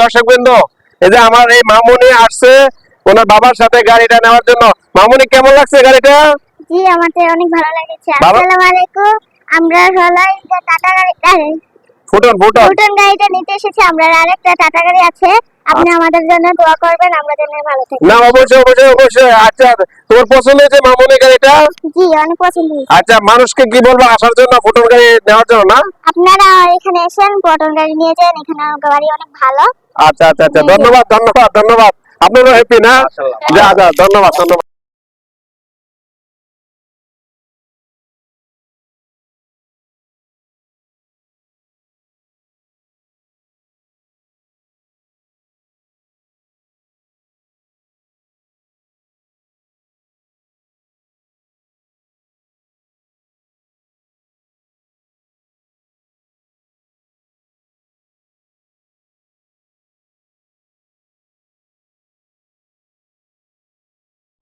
দর্শক বৃন্দ এই যে আমার এই মামুনি আসছে ওনার বাবার সাথে গাড়িটা নেওয়ার জন্য। মামুনি কেমন লাগছে গাড়িটা? জি আমাদের অনেক ভালো লেগেছে। আসসালামু আলাইকুম। আমরা টাটা গাড়ি আরে, ফুটন ফুটন। গাড়িটা নিতে এসেছি। আমরা আরেকটা টাটা গাড়ি আছে। আপনি আমাদের জন্য দোয়া করবেন। আমরা যেন ভালো থাকি। না অবশ্যই অবশ্যই অবশ্যই। আচ্ছা তোমার পছন্দ হয়েছে মামুনি গাড়িটা? জি অনেক পছন্দ আচ্ছা মানুষকে কি বলব আসার জন্য ফুটন গাড়ি নেওয়ার জন্য না? আপনারা এখানে এসেন পটল গাড়ি নিয়ে যান এখানে গাড়ি অনেক ভালো। আচ্ছা আচ্ছা আচ্ছা ধন্যবাদ ধন্যবাদ ধন্যবাদ। আপনারও হ্যাপি না? ধন্যবাদ ধন্যবাদ।